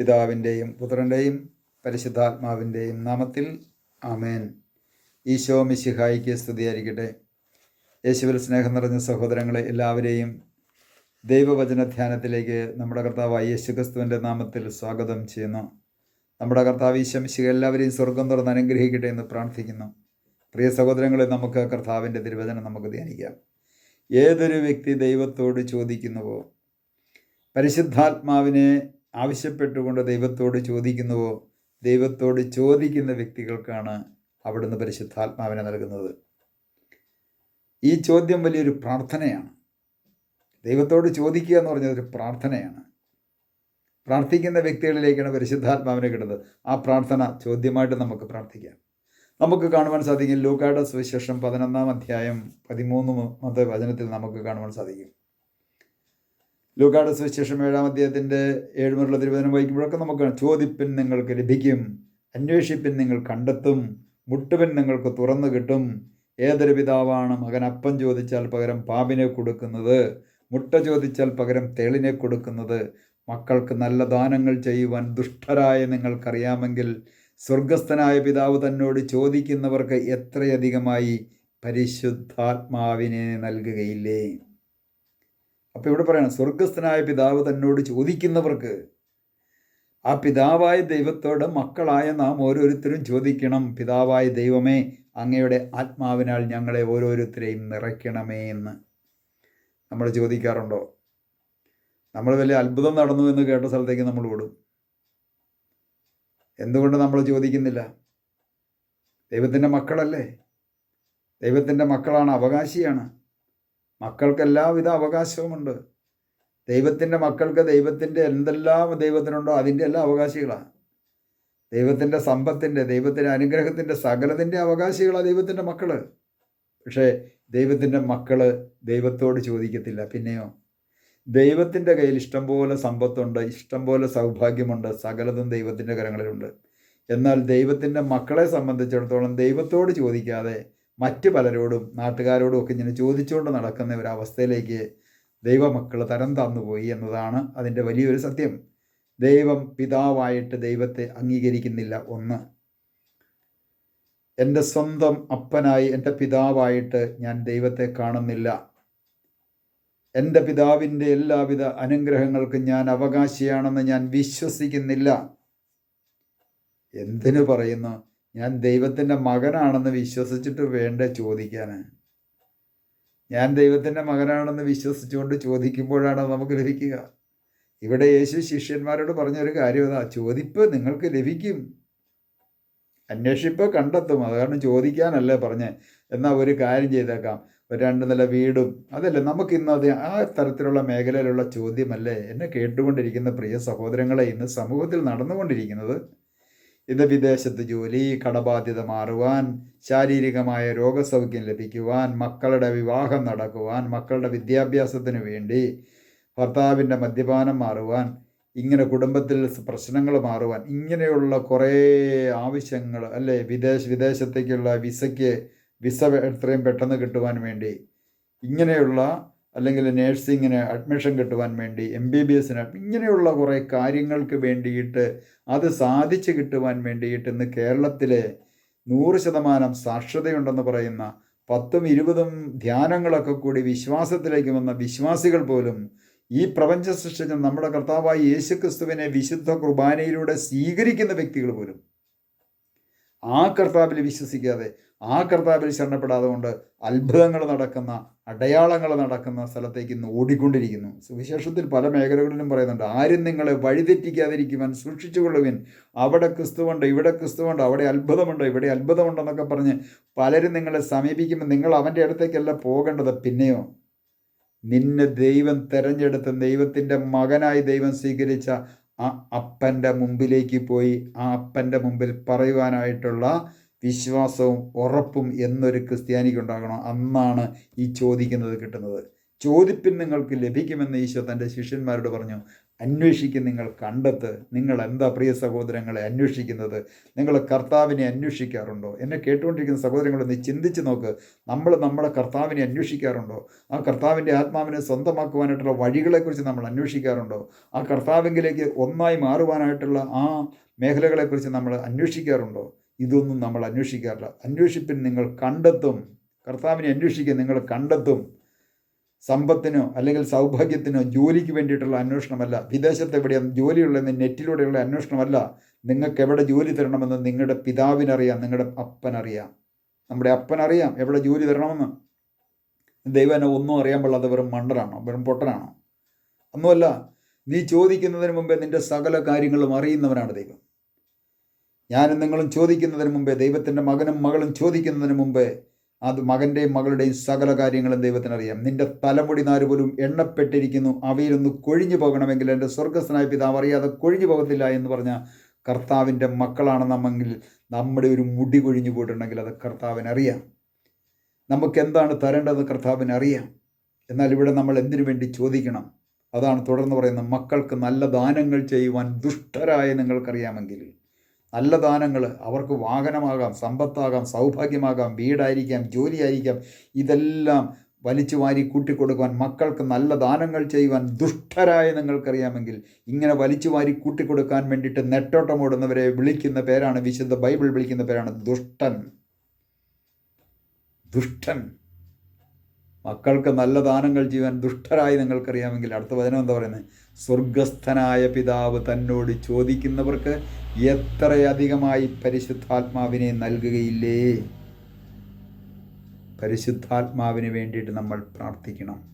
പിതാവിന്റെയും പുത്രന്റെയും പരിശുദ്ധാത്മാവിന്റെയും നാമത്തിൽ ആമേൻ. ഈശോ മിശിഹായിക്ക് സ്തുതിയായിരിക്കട്ടെ. യേശുവിൽ സ്നേഹം നിറഞ്ഞ സഹോദരങ്ങളെ എല്ലാവരെയും ദൈവവചന ധ്യാനത്തിലേക്ക് നമ്മുടെ കർത്താവ് യേശു ക്രിസ്തുവിന്റെ നാമത്തിൽ സ്വാഗതം ചെയ്യുന്നു. നമ്മുടെ കർത്താവ് ഈശംശിക എല്ലാവരെയും സ്വർഗം തുറന്ന് അനുഗ്രഹിക്കട്ടെ എന്ന് പ്രാർത്ഥിക്കുന്നു. പ്രിയ സഹോദരങ്ങളെ നമുക്ക് കർത്താവിന്റെ തിരുവചനം നമുക്ക് ധ്യാനിക്കാം. ഏതൊരു വ്യക്തി ദൈവത്തോട് ചോദിക്കുന്നുവോ പരിശുദ്ധാത്മാവിനെ ആവശ്യപ്പെട്ടുകൊണ്ട് ദൈവത്തോട് ചോദിക്കുന്നുവോ? ദൈവത്തോട് ചോദിക്കുന്ന വ്യക്തികൾക്കാണ് അവിടുന്ന് പരിശുദ്ധാത്മാവിനെ നൽകുന്നത്. ഈ ചോദ്യം വലിയൊരു പ്രാർത്ഥനയാണ്. ദൈവത്തോട് ചോദിക്കുക എന്ന് പറഞ്ഞത് ഒരു പ്രാർത്ഥനയാണ്. പ്രാർത്ഥിക്കുന്ന വ്യക്തികളിലേക്കാണ് പരിശുദ്ധാത്മാവിനെ കിട്ടുന്നത്. ആ പ്രാർത്ഥന ചോദ്യമായിട്ട് നമുക്ക് പ്രാർത്ഥിക്കാം. നമുക്ക് കാണുവാൻ സാധിക്കും ലൂക്കായുടെ സുവിശേഷം പതിനൊന്നാം അധ്യായം പതിമൂന്നാമത്തെ വചനത്തിൽ നമുക്ക് കാണുവാൻ സാധിക്കും. ലൂക്കായുടെ സുവിശേഷം ഏഴാം അധ്യായത്തിന്റെ ഏഴുമുള്ള തിരുവചനം വായിക്കുമ്പോഴൊക്കെ നമുക്ക്. ചോദിപ്പിൻ നിങ്ങൾക്ക് ലഭിക്കും അന്വേഷിപ്പിൻ നിങ്ങൾ കണ്ടെത്തും മുട്ടുപിൻ നിങ്ങൾക്ക് തുറന്നു കിട്ടും ഏതൊരു പിതാവാണ് മകൻ അപ്പം ചോദിച്ചാൽ പകരം പാമ്പിനെ കൊടുക്കുന്നത് മുട്ട ചോദിച്ചാൽ പകരം തേളിനെ കൊടുക്കുന്നത് മക്കൾക്ക് നല്ല ദാനങ്ങൾ ചെയ്യുവാൻ ദുഷ്ടരായ നിങ്ങൾക്കറിയാമെങ്കിൽ സ്വർഗസ്ഥനായ പിതാവ് തന്നോട് ചോദിക്കുന്നവർക്ക് എത്രയധികമായി പരിശുദ്ധാത്മാവിനെ നൽകുകയില്ലേ അപ്പോൾ ഇവിടെ പറയണം സ്വർഗസ്ഥനായ പിതാവ് തന്നോട് ചോദിക്കുന്നവർക്ക് ആ പിതാവായ ദൈവത്തോട് മക്കളായ നാം ഓരോരുത്തരും ചോദിക്കണം പിതാവായ ദൈവമേ അങ്ങയുടെ ആത്മാവിനാൽ ഞങ്ങളെ ഓരോരുത്തരെയും നിറയ്ക്കണമേ എന്ന് നമ്മൾ ചോദിക്കാറുണ്ടോ? നമ്മൾ വലിയ അത്ഭുതം നടന്നു എന്ന് കേട്ട സ്ഥലത്തേക്ക് നമ്മൾ ഓടും. എന്തുകൊണ്ട് നമ്മൾ ചോദിക്കുന്നില്ല? ദൈവത്തിന്റെ മക്കളല്ലേ? ദൈവത്തിന്റെ മക്കളാണ് അവകാശിയാണ്. മക്കൾക്ക് എല്ലാവിധ അവകാശവുമുണ്ട്. ദൈവത്തിന്റെ മക്കൾക്ക് ദൈവത്തിന്റെ എന്തെല്ലാം ദൈവത്തിനുണ്ടോ അതിന്റെ എല്ലാ അവകാശികളാണ്. ദൈവത്തിന്റെ സമ്പത്തിന്റെ ദൈവത്തിന്റെ അനുഗ്രഹത്തിന്റെ സകലത്തിന്റെ അവകാശികളാണ് ദൈവത്തിന്റെ മക്കൾ പക്ഷേ ദൈവത്തിന്റെ മക്കൾ ദൈവത്തോട് ചോദിക്കത്തില്ല. പിന്നെയോ? ദൈവത്തിന്റെ കയ്യിൽ ഇഷ്ടംപോലെ സമ്പത്തുണ്ട് ഇഷ്ടം പോലെ സൗഭാഗ്യമുണ്ട് സകലതും ദൈവത്തിന്റെ കരങ്ങളിലുണ്ട്. എന്നാൽ ദൈവത്തിന്റെ മക്കളെ സംബന്ധിച്ചിടത്തോളം ദൈവത്തോട് ചോദിക്കാതെ മറ്റ് പലരോടും നാട്ടുകാരോടും ഒക്കെ ഇങ്ങനെ ചോദിച്ചുകൊണ്ട് നടക്കുന്ന ഒരവസ്ഥയിലേക്ക് ദൈവമക്കൾ തരം തന്നുപോയി എന്നതാണ് അതിന്റെ വലിയൊരു സത്യം. ദൈവം പിതാവായിട്ട് ദൈവത്തെ അംഗീകരിക്കുന്നില്ല ഒന്ന്. എന്റെ സ്വന്തം അപ്പനായി എന്റെ പിതാവായിട്ട് ഞാൻ ദൈവത്തെ കാണുന്നില്ല. എന്റെ പിതാവിന്റെ എല്ലാവിധ അനുഗ്രഹങ്ങൾക്കും ഞാൻ അവകാശിയാണെന്ന് ഞാൻ വിശ്വസിക്കുന്നില്ല. എന്തിനു പറയുന്നു? ഞാൻ ദൈവത്തിന്റെ മകനാണെന്ന് വിശ്വസിച്ചിട്ട് വേണ്ട ചോദിക്കാൻ? ഞാൻ ദൈവത്തിന്റെ മകനാണെന്ന് വിശ്വസിച്ചുകൊണ്ട് ചോദിക്കുമ്പോഴാണ് നമുക്ക് ലഭിക്കുക. ഇവിടെ യേശു ശിഷ്യന്മാരോട് പറഞ്ഞൊരു കാര്യം അതാ ചോദിപ്പ് നിങ്ങൾക്ക് ലഭിക്കും. അന്വേഷിപ്പ് കണ്ടെത്തും. അത് കാരണം ചോദിക്കാനല്ലേ പറഞ്ഞ്. എന്നാൽ ഒരു കാര്യം ചെയ്തേക്കാം. ഒരു രണ്ട് നില വീടും അതല്ല നമുക്കിന്ന് അത് ആ തരത്തിലുള്ള മേഖലയിലുള്ള ചോദ്യമല്ലേ? എന്നെ കേട്ടുകൊണ്ടിരിക്കുന്ന പ്രിയ സഹോദരങ്ങളെ ഇന്ന് സമൂഹത്തിൽ നടന്നുകൊണ്ടിരിക്കുന്നത് ഇന്ന് വിദേശത്ത് ജോലി കടബാധ്യത മാറുവാൻ ശാരീരികമായ രോഗസൗഖ്യം ലഭിക്കുവാൻ മക്കളുടെ വിവാഹം നടക്കുവാൻ മക്കളുടെ വിദ്യാഭ്യാസത്തിന് വേണ്ടി ഭർത്താവിന്റെ മദ്യപാനം മാറുവാൻ ഇങ്ങനെ കുടുംബത്തിൽ പ്രശ്നങ്ങൾ മാറുവാൻ ഇങ്ങനെയുള്ള കുറേ ആവശ്യങ്ങൾ അല്ലേ? വിദേശ വിദേശത്തേക്കുള്ള വിസയ്ക്ക് വിസ എത്രയും പെട്ടെന്ന് കിട്ടുവാൻ വേണ്ടി ഇങ്ങനെയുള്ള അല്ലെങ്കിൽ നേഴ്സിങ്ങിന് അഡ്മിഷൻ കിട്ടുവാൻ വേണ്ടി എം ബി ബി എസിന് ഇങ്ങനെയുള്ള കുറേ കാര്യങ്ങൾക്ക് വേണ്ടിയിട്ട് അത് സാധിച്ചു കിട്ടുവാൻ വേണ്ടിയിട്ട് ഇന്ന് കേരളത്തിലെ നൂറ് ശതമാനം സാക്ഷരതയുണ്ടെന്ന് പറയുന്ന പത്തും ഇരുപതും ധ്യാനങ്ങളൊക്കെ കൂടി വിശ്വാസത്തിലേക്ക് വന്ന വിശ്വാസികൾ പോലും ഈ പ്രപഞ്ച സൃഷ്ടിച്ച നമ്മുടെ കർത്താവായ യേശുക്രിസ്തുവിനെ വിശുദ്ധ കുർബാനയിലൂടെ സ്വീകരിക്കുന്ന വ്യക്തികൾ പോലും ആ കർത്താവിൽ വിശ്വസിക്കാതെ ആ കർത്താവിൽ ശരണപ്പെടാതെ കൊണ്ട് അത്ഭുതങ്ങൾ നടക്കുന്ന അടയാളങ്ങൾ നടക്കുന്ന സ്ഥലത്തേക്ക് ഇന്ന് ഓടിക്കൊണ്ടിരിക്കുന്നു. സുവിശേഷത്തിൽ പല മേഖലകളിലും പറയുന്നുണ്ട് ആരും നിങ്ങളെ വഴിതെറ്റിക്കാതിരിക്കുവാൻ സൂക്ഷിച്ചുകൊള്ളുവിൻ. അവിടെ ക്രിസ്തുവുണ്ട് ഇവിടെ ക്രിസ്തുവുണ്ട് അവിടെ അത്ഭുതമുണ്ട് ഇവിടെ അത്ഭുതമുണ്ടെന്നൊക്കെ പറഞ്ഞ് പലരും നിങ്ങളെ സമീപിക്കുമ്പോൾ നിങ്ങൾ അവന്റെ അടുത്തേക്കല്ല പോകേണ്ടത്. പിന്നെയോ നിന്നെ ദൈവം തെരഞ്ഞെടുത്ത ദൈവത്തിന്റെ മകനായി ദൈവം സ്വീകരിച്ച ആ അപ്പന്റെ മുമ്പിലേക്ക് പോയി ആ അപ്പന്റെ മുമ്പിൽ പറയുവാനായിട്ടുള്ള വിശ്വാസവും ഉറപ്പും എന്നൊരു ക്രിസ്ത്യാനിക്ക് ഉണ്ടാകണം. അന്നാണ് ഈ ചോദിക്കുന്നത് കിട്ടുന്നത്. ചോദിപ്പിൻ നിങ്ങൾക്ക് ലഭിക്കുമെന്ന് ഈശോ തന്റെ ശിഷ്യന്മാരോട് പറഞ്ഞു. അന്വേഷിക്കും നിങ്ങൾ കണ്ടെത്ത്. നിങ്ങൾ എന്താ പ്രിയ സഹോദരങ്ങളെ അന്വേഷിക്കുന്നത്? നിങ്ങൾ കർത്താവിനെ അന്വേഷിക്കാറുണ്ടോ? എന്നെ കേട്ടുകൊണ്ടിരിക്കുന്ന സഹോദരങ്ങളെ നീ ചിന്തിച്ച് നോക്ക്. നമ്മൾ നമ്മുടെ കർത്താവിനെ അന്വേഷിക്കാറുണ്ടോ? ആ കർത്താവിന്റെ ആത്മാവിനെ സ്വന്തമാക്കുവാനായിട്ടുള്ള വഴികളെക്കുറിച്ച് നമ്മൾ അന്വേഷിക്കാറുണ്ടോ? ആ കർത്താവിങ്കിലേക്ക് ഒന്നായി മാറുവാനായിട്ടുള്ള ആ മേഖലകളെക്കുറിച്ച് നമ്മൾ അന്വേഷിക്കാറുണ്ടോ? ഇതൊന്നും നമ്മൾ അന്വേഷിക്കാറില്ല. അന്വേഷിപ്പിൻ നിങ്ങൾ കണ്ടെത്തും. കർത്താവിനെ അന്വേഷിക്കുക നിങ്ങൾ കണ്ടെത്തും. സമ്പത്തിനോ അല്ലെങ്കിൽ സൗഭാഗ്യത്തിനോ ജോലിക്ക് വേണ്ടിയിട്ടുള്ള അന്വേഷണമല്ല. വിദേശത്ത് എവിടെയും ജോലിയുള്ളതെന്ന് നെറ്റിലൂടെയുള്ള അന്വേഷണമല്ല. നിങ്ങൾക്ക് എവിടെ ജോലി തരണമെന്ന് നിങ്ങളുടെ പിതാവിനറിയാം നിങ്ങളുടെ അപ്പനറിയാം. നമ്മുടെ അപ്പനറിയാം എവിടെ ജോലി തരണമെന്ന്. ദൈവനെ ഒന്നും അറിയാൻ പാടില്ലാത്ത വെറും മണ്ടനാണോ? വെറും പൊട്ടനാണോ? ഒന്നുമല്ല നീ ചോദിക്കുന്നതിന് മുമ്പേ നിന്റെ സകല കാര്യങ്ങളും അറിയുന്നവനാണ് ദൈവം. ഞാനും നിങ്ങളും ചോദിക്കുന്നതിന് മുമ്പേ ദൈവത്തിന്റെ മകനും മകളും ചോദിക്കുന്നതിന് മുമ്പേ അത് മകന്റെയും മകളുടെയും സകല കാര്യങ്ങളും ദൈവത്തിനറിയാം. നിന്റെ തലമുടി നാര് പോലും എണ്ണപ്പെട്ടിരിക്കുന്നു. അവയിലൊന്ന് കൊഴിഞ്ഞു പോകണമെങ്കിൽ എന്റെ സ്വർഗസ്നായ പിതാവ് അറിയാതെ കൊഴിഞ്ഞു പോകത്തില്ല എന്ന് പറഞ്ഞ കർത്താവിന്റെ മക്കളാണ് നമ്മെങ്കിൽ നമ്മുടെ ഒരു മുടി കൊഴിഞ്ഞു പോയിട്ടുണ്ടെങ്കിൽ അത് കർത്താവിനറിയാം. നമുക്ക് എന്താണ് തരേണ്ടതെന്ന് കർത്താവിനറിയാം. എന്നാൽ ഇവിടെ നമ്മൾ എന്തിനു വേണ്ടി ചോദിക്കണം? അതാണ് തുടർന്ന് പറയുന്നത് മക്കൾക്ക് നല്ല ദാനങ്ങൾ ചെയ്യുവാൻ ദുഷ്ടരായ നിങ്ങൾക്കറിയാമെങ്കിൽ നല്ല ദാനങ്ങൾ അവർക്ക് വാഹനമാകാം സമ്പത്താകാം സൗഭാഗ്യമാകാം വീടായിരിക്കാം ജോലിയായിരിക്കാം. ഇതെല്ലാം വലിച്ചു വാരി കൂട്ടിക്കൊടുക്കുവാൻ മക്കൾക്ക് നല്ല ദാനങ്ങൾ ചെയ്യുവാൻ ദുഷ്ടരായ നിങ്ങൾക്കറിയാമെങ്കിൽ ഇങ്ങനെ വലിച്ചു വാരി കൂട്ടിക്കൊടുക്കാൻ വേണ്ടിയിട്ട് നെട്ടോട്ടമോടുന്നവരെ വിളിക്കുന്ന പേരാണ് വിശുദ്ധ ബൈബിൾ വിളിക്കുന്ന പേരാണ് ദുഷ്ടൻ. ദുഷ്ടൻ. മക്കൾക്ക് നല്ല ദാനങ്ങൾ ചെയ്യുവാൻ ദുഷ്ടരായി നിങ്ങൾക്കറിയാമെങ്കിൽ അടുത്ത വചനം എന്താ പറയുന്നത്? സ്വർഗസ്ഥനായ പിതാവ് തന്നോട് ചോദിക്കുന്നവർക്ക് എത്രയധികമായി പരിശുദ്ധാത്മാവിനെ നൽകുകയില്ലേ? പരിശുദ്ധാത്മാവിന് വേണ്ടിയിട്ട് നമ്മൾ പ്രാർത്ഥിക്കണം.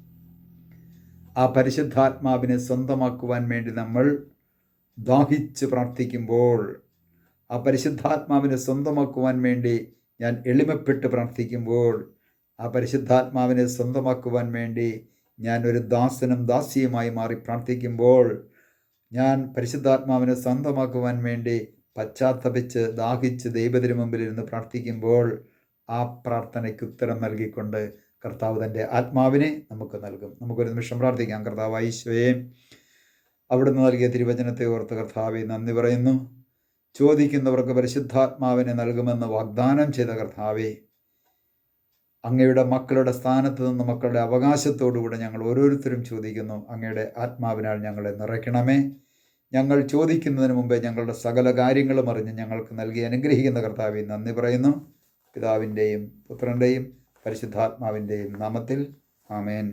ആ പരിശുദ്ധാത്മാവിനെ സ്വന്തമാക്കുവാൻ വേണ്ടി നമ്മൾ ദാഹിച്ച് പ്രാർത്ഥിക്കുമ്പോൾ ആ പരിശുദ്ധാത്മാവിനെ സ്വന്തമാക്കുവാൻ വേണ്ടി ഞാൻ എളിമപ്പെട്ട് പ്രാർത്ഥിക്കുമ്പോൾ ആ പരിശുദ്ധാത്മാവിനെ സ്വന്തമാക്കുവാൻ വേണ്ടി ഞാൻ ഒരു ദാസനും ദാസിയുമായി മാറി പ്രാർത്ഥിക്കുമ്പോൾ ഞാൻ പരിശുദ്ധാത്മാവിനെ സ്വന്തമാക്കുവാൻ വേണ്ടി പശ്ചാത്തപിച്ച് ദാഹിച്ച് ദൈവത്തിന് മുമ്പിലിരുന്ന് പ്രാർത്ഥിക്കുമ്പോൾ ആ പ്രാർത്ഥനയ്ക്ക് ഉത്തരം നൽകിക്കൊണ്ട് കർത്താവ് തന്റെ ആത്മാവിനെ നമുക്ക് നൽകും. നമുക്കൊരു നിമിഷം പ്രാർത്ഥിക്കാം. കർത്താവ് ഈശോയെ അവിടുന്ന് നൽകിയ തിരുവചനത്തെ ഓർത്ത് കർത്താവെ നന്ദി പറയുന്നു. ചോദിക്കുന്നവർക്ക് പരിശുദ്ധാത്മാവിനെ നൽകുമെന്ന് വാഗ്ദാനം ചെയ്ത കർത്താവെ അങ്ങയുടെ മക്കളുടെ സ്ഥാനത്ത് നിന്ന് മക്കളുടെ അവകാശത്തോടുകൂടെ ഞങ്ങൾ ഓരോരുത്തരും ചോദിക്കുന്നു. അങ്ങയുടെ ആത്മാവിനാൽ ഞങ്ങളെ നിറയ്ക്കണമേ. ഞങ്ങൾ ചോദിക്കുന്നതിന് മുമ്പേ ഞങ്ങളുടെ സകല കാര്യങ്ങളും അറിഞ്ഞ് ഞങ്ങൾക്ക് നൽകി അനുഗ്രഹിക്കുന്ന കർത്താവെ നന്ദി പറയുന്നു. പിതാവിന്റെയും പുത്രന്റെയും പരിശുദ്ധാത്മാവിന്റെയും നാമത്തിൽ ആമേൻ.